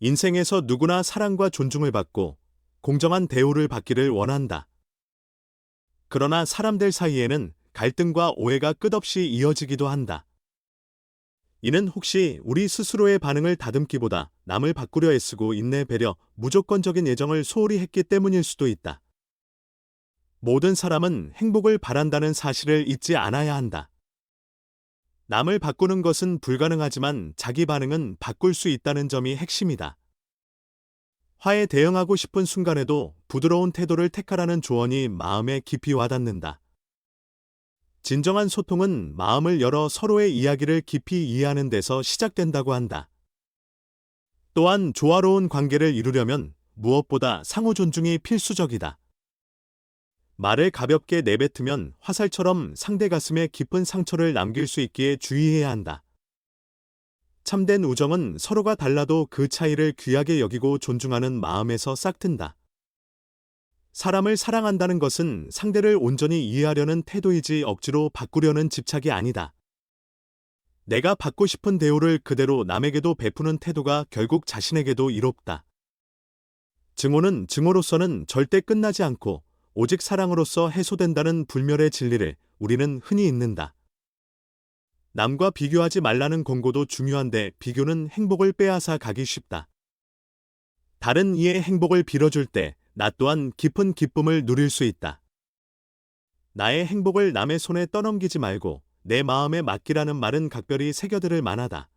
인생에서 누구나 사랑과 존중을 받고 공정한 대우를 받기를 원한다. 그러나 사람들 사이에는 갈등과 오해가 끝없이 이어지기도 한다. 이는 혹시 우리 스스로의 반응을 다듬기보다 남을 바꾸려 애쓰고 인내 배려, 무조건적인 예정을 소홀히 했기 때문일 수도 있다. 모든 사람은 행복을 바란다는 사실을 잊지 않아야 한다. 남을 바꾸는 것은 불가능하지만 자기 반응은 바꿀 수 있다는 점이 핵심이다. 화에 대응하고 싶은 순간에도 부드러운 태도를 택하라는 조언이 마음에 깊이 와닿는다. 진정한 소통은 마음을 열어 서로의 이야기를 깊이 이해하는 데서 시작된다고 한다. 또한 조화로운 관계를 이루려면 무엇보다 상호 존중이 필수적이다. 말을 가볍게 내뱉으면 화살처럼 상대 가슴에 깊은 상처를 남길 수 있기에 주의해야 한다. 참된 우정은 서로가 달라도 그 차이를 귀하게 여기고 존중하는 마음에서 싹튼다. 사람을 사랑한다는 것은 상대를 온전히 이해하려는 태도이지 억지로 바꾸려는 집착이 아니다. 내가 받고 싶은 대우를 그대로 남에게도 베푸는 태도가 결국 자신에게도 이롭다. 증오는 증오로서는 절대 끝나지 않고 오직 사랑으로서 해소된다는 불멸의 진리를 우리는 흔히 읽는다. 남과 비교하지 말라는 권고도 중요한데 비교는 행복을 빼앗아 가기 쉽다. 다른 이의 행복을 빌어줄 때 나 또한 깊은 기쁨을 누릴 수 있다. 나의 행복을 남의 손에 떠넘기지 말고 내 마음에 맡기라는 말은 각별히 새겨들을 만하다.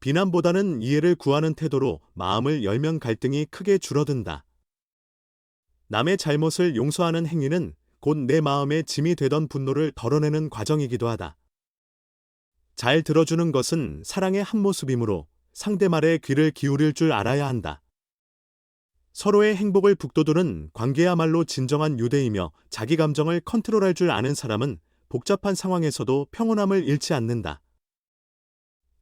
비난보다는 이해를 구하는 태도로 마음을 열면 갈등이 크게 줄어든다. 남의 잘못을 용서하는 행위는 곧 내 마음에 짐이 되던 분노를 덜어내는 과정이기도 하다. 잘 들어주는 것은 사랑의 한 모습이므로 상대 말에 귀를 기울일 줄 알아야 한다. 서로의 행복을 북돋우는 관계야말로 진정한 유대이며 자기 감정을 컨트롤할 줄 아는 사람은 복잡한 상황에서도 평온함을 잃지 않는다.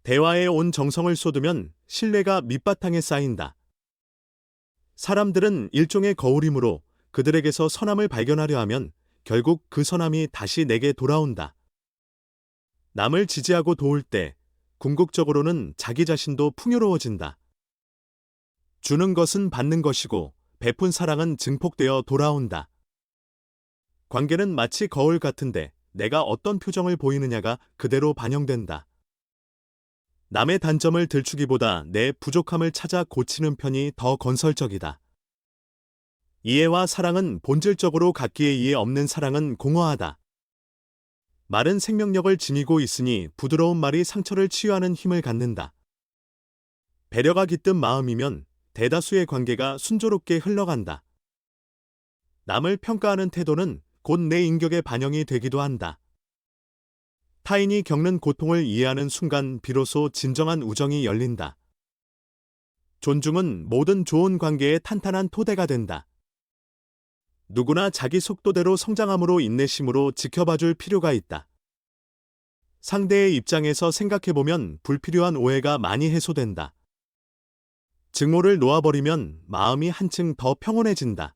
대화에 온 정성을 쏟으면 신뢰가 밑바탕에 쌓인다. 사람들은 일종의 거울이므로 그들에게서 선함을 발견하려 하면 결국 그 선함이 다시 내게 돌아온다. 남을 지지하고 도울 때 궁극적으로는 자기 자신도 풍요로워진다. 주는 것은 받는 것이고 베푼 사랑은 증폭되어 돌아온다. 관계는 마치 거울 같은데 내가 어떤 표정을 보이느냐가 그대로 반영된다. 남의 단점을 들추기보다 내 부족함을 찾아 고치는 편이 더 건설적이다. 이해와 사랑은 본질적으로 갖기에 이해 없는 사랑은 공허하다. 말은 생명력을 지니고 있으니 부드러운 말이 상처를 치유하는 힘을 갖는다. 배려가 깃든 마음이면 대다수의 관계가 순조롭게 흘러간다. 남을 평가하는 태도는 곧 내 인격의 반영이 되기도 한다. 타인이 겪는 고통을 이해하는 순간 비로소 진정한 우정이 열린다. 존중은 모든 좋은 관계의 탄탄한 토대가 된다. 누구나 자기 속도대로 성장함으로 인내심으로 지켜봐줄 필요가 있다. 상대의 입장에서 생각해보면 불필요한 오해가 많이 해소된다. 증오를 놓아버리면 마음이 한층 더 평온해진다.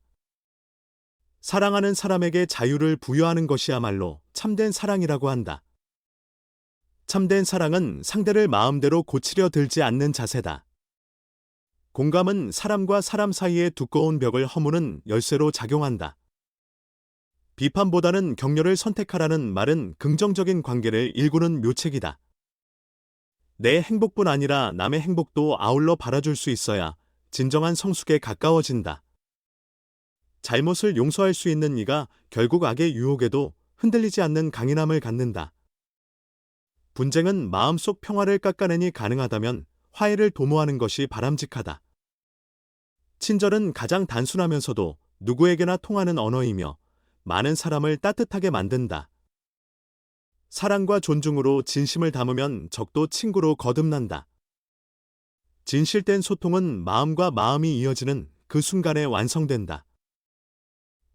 사랑하는 사람에게 자유를 부여하는 것이야말로 참된 사랑이라고 한다. 참된 사랑은 상대를 마음대로 고치려 들지 않는 자세다. 공감은 사람과 사람 사이의 두꺼운 벽을 허무는 열쇠로 작용한다. 비판보다는 격려를 선택하라는 말은 긍정적인 관계를 일구는 묘책이다. 내 행복뿐 아니라 남의 행복도 아울러 바라줄 수 있어야 진정한 성숙에 가까워진다. 잘못을 용서할 수 있는 이가 결국 악의 유혹에도 흔들리지 않는 강인함을 갖는다. 분쟁은 마음속 평화를 깎아내니 가능하다면 화해를 도모하는 것이 바람직하다. 친절은 가장 단순하면서도 누구에게나 통하는 언어이며 많은 사람을 따뜻하게 만든다. 사랑과 존중으로 진심을 담으면 적도 친구로 거듭난다. 진실된 소통은 마음과 마음이 이어지는 그 순간에 완성된다.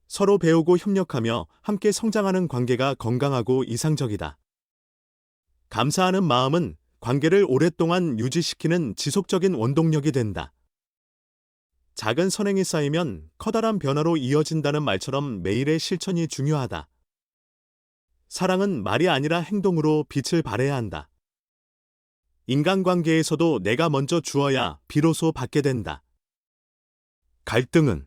서로 배우고 협력하며 함께 성장하는 관계가 건강하고 이상적이다. 감사하는 마음은 관계를 오랫동안 유지시키는 지속적인 원동력이 된다. 작은 선행이 쌓이면 커다란 변화로 이어진다는 말처럼 매일의 실천이 중요하다. 사랑은 말이 아니라 행동으로 빛을 발해야 한다. 인간관계에서도 내가 먼저 주어야 비로소 받게 된다. 갈등은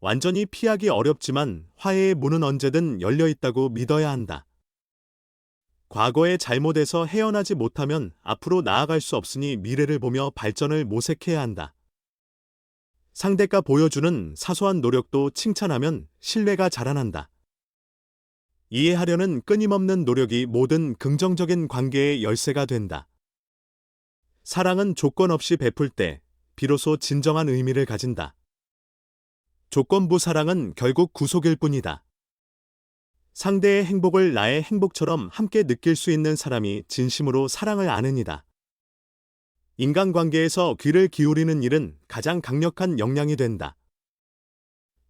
완전히 피하기 어렵지만 화해의 문은 언제든 열려 있다고 믿어야 한다. 과거의 잘못에서 헤어나지 못하면 앞으로 나아갈 수 없으니 미래를 보며 발전을 모색해야 한다. 상대가 보여주는 사소한 노력도 칭찬하면 신뢰가 자라난다. 이해하려는 끊임없는 노력이 모든 긍정적인 관계의 열쇠가 된다. 사랑은 조건 없이 베풀 때 비로소 진정한 의미를 가진다. 조건부 사랑은 결국 구속일 뿐이다. 상대의 행복을 나의 행복처럼 함께 느낄 수 있는 사람이 진심으로 사랑을 아는이다. 인간관계에서 귀를 기울이는 일은 가장 강력한 역량이 된다.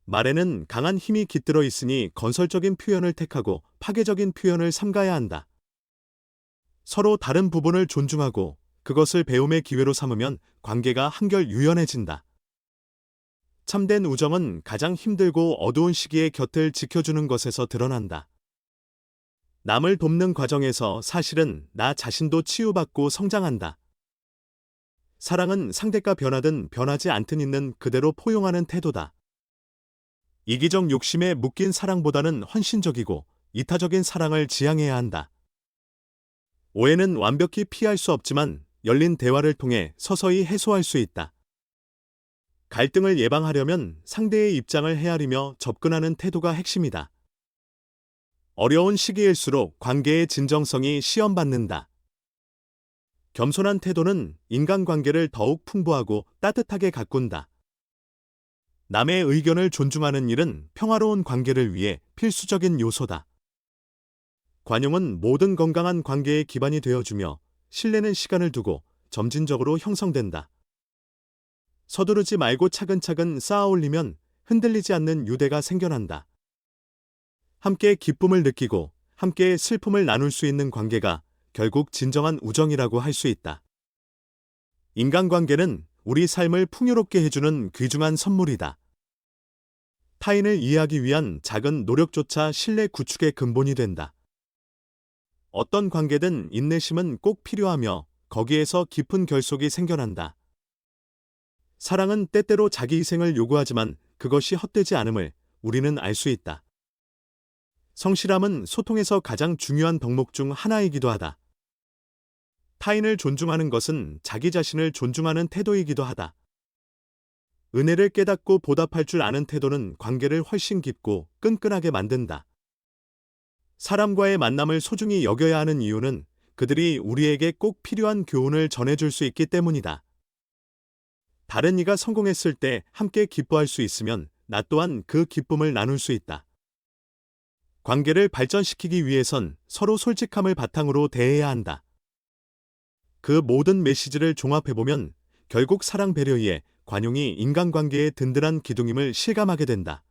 말에는 강한 힘이 깃들어 있으니 건설적인 표현을 택하고 파괴적인 표현을 삼가야 한다. 서로 다른 부분을 존중하고 그것을 배움의 기회로 삼으면 관계가 한결 유연해진다. 참된 우정은 가장 힘들고 어두운 시기에 곁을 지켜주는 것에서 드러난다. 남을 돕는 과정에서 사실은 나 자신도 치유받고 성장한다. 사랑은 상대가 변하든 변하지 않든 있는 그대로 포용하는 태도다. 이기적 욕심에 묶인 사랑보다는 헌신적이고 이타적인 사랑을 지향해야 한다. 오해는 완벽히 피할 수 없지만 열린 대화를 통해 서서히 해소할 수 있다. 갈등을 예방하려면 상대의 입장을 헤아리며 접근하는 태도가 핵심이다. 어려운 시기일수록 관계의 진정성이 시험받는다. 겸손한 태도는 인간관계를 더욱 풍부하고 따뜻하게 가꾼다. 남의 의견을 존중하는 일은 평화로운 관계를 위해 필수적인 요소다. 관용은 모든 건강한 관계의 기반이 되어주며 신뢰는 시간을 두고 점진적으로 형성된다. 서두르지 말고 차근차근 쌓아 올리면 흔들리지 않는 유대가 생겨난다. 함께 기쁨을 느끼고 함께 슬픔을 나눌 수 있는 관계가 결국 진정한 우정이라고 할 수 있다. 인간관계는 우리 삶을 풍요롭게 해주는 귀중한 선물이다. 타인을 이해하기 위한 작은 노력조차 신뢰 구축의 근본이 된다. 어떤 관계든 인내심은 꼭 필요하며 거기에서 깊은 결속이 생겨난다. 사랑은 때때로 자기 희생을 요구하지만 그것이 헛되지 않음을 우리는 알 수 있다. 성실함은 소통에서 가장 중요한 덕목 중 하나이기도 하다. 타인을 존중하는 것은 자기 자신을 존중하는 태도이기도 하다. 은혜를 깨닫고 보답할 줄 아는 태도는 관계를 훨씬 깊고 끈끈하게 만든다. 사람과의 만남을 소중히 여겨야 하는 이유는 그들이 우리에게 꼭 필요한 교훈을 전해줄 수 있기 때문이다. 다른 이가 성공했을 때 함께 기뻐할 수 있으면 나 또한 그 기쁨을 나눌 수 있다. 관계를 발전시키기 위해선 서로 솔직함을 바탕으로 대해야 한다. 그 모든 메시지를 종합해보면 결국 사랑 배려에 관용이 인간관계의 든든한 기둥임을 실감하게 된다.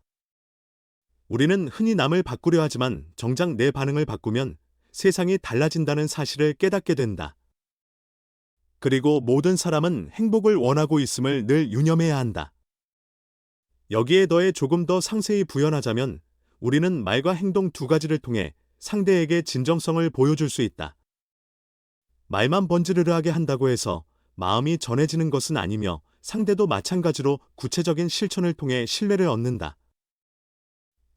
우리는 흔히 남을 바꾸려 하지만 정작 내 반응을 바꾸면 세상이 달라진다는 사실을 깨닫게 된다. 그리고 모든 사람은 행복을 원하고 있음을 늘 유념해야 한다. 여기에 더해 조금 더 상세히 부연하자면 우리는 말과 행동 두 가지를 통해 상대에게 진정성을 보여줄 수 있다. 말만 번지르르하게 한다고 해서 마음이 전해지는 것은 아니며 상대도 마찬가지로 구체적인 실천을 통해 신뢰를 얻는다.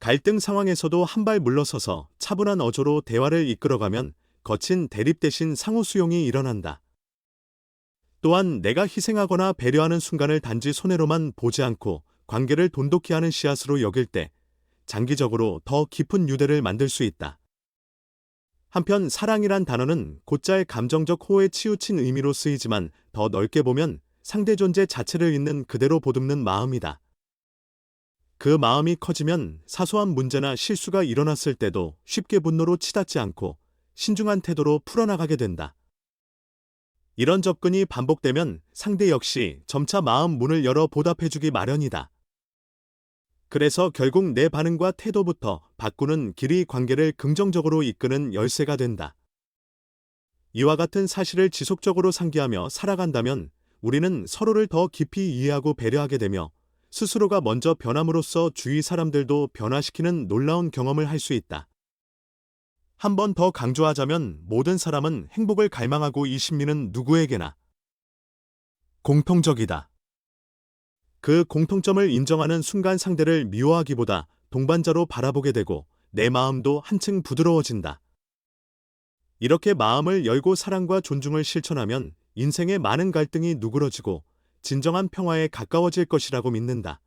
갈등 상황에서도 한 발 물러서서 차분한 어조로 대화를 이끌어가면 거친 대립 대신 상호 수용이 일어난다. 또한 내가 희생하거나 배려하는 순간을 단지 손해로만 보지 않고 관계를 돈독히 하는 씨앗으로 여길 때 장기적으로 더 깊은 유대를 만들 수 있다. 한편 사랑이란 단어는 곧잘 감정적 호에 치우친 의미로 쓰이지만 더 넓게 보면 상대 존재 자체를 있는 그대로 보듬는 마음이다. 그 마음이 커지면 사소한 문제나 실수가 일어났을 때도 쉽게 분노로 치닫지 않고 신중한 태도로 풀어나가게 된다. 이런 접근이 반복되면 상대 역시 점차 마음 문을 열어 보답해주기 마련이다. 그래서 결국 내 반응과 태도부터 바꾸는 길이 관계를 긍정적으로 이끄는 열쇠가 된다. 이와 같은 사실을 지속적으로 상기하며 살아간다면 우리는 서로를 더 깊이 이해하고 배려하게 되며 스스로가 먼저 변함으로써 주위 사람들도 변화시키는 놀라운 경험을 할 수 있다. 한 번 더 강조하자면 모든 사람은 행복을 갈망하고 이 심리는 누구에게나 공통적이다. 그 공통점을 인정하는 순간 상대를 미워하기보다 동반자로 바라보게 되고 내 마음도 한층 부드러워진다. 이렇게 마음을 열고 사랑과 존중을 실천하면 인생의 많은 갈등이 누그러지고 진정한 평화에 가까워질 것이라고 믿는다.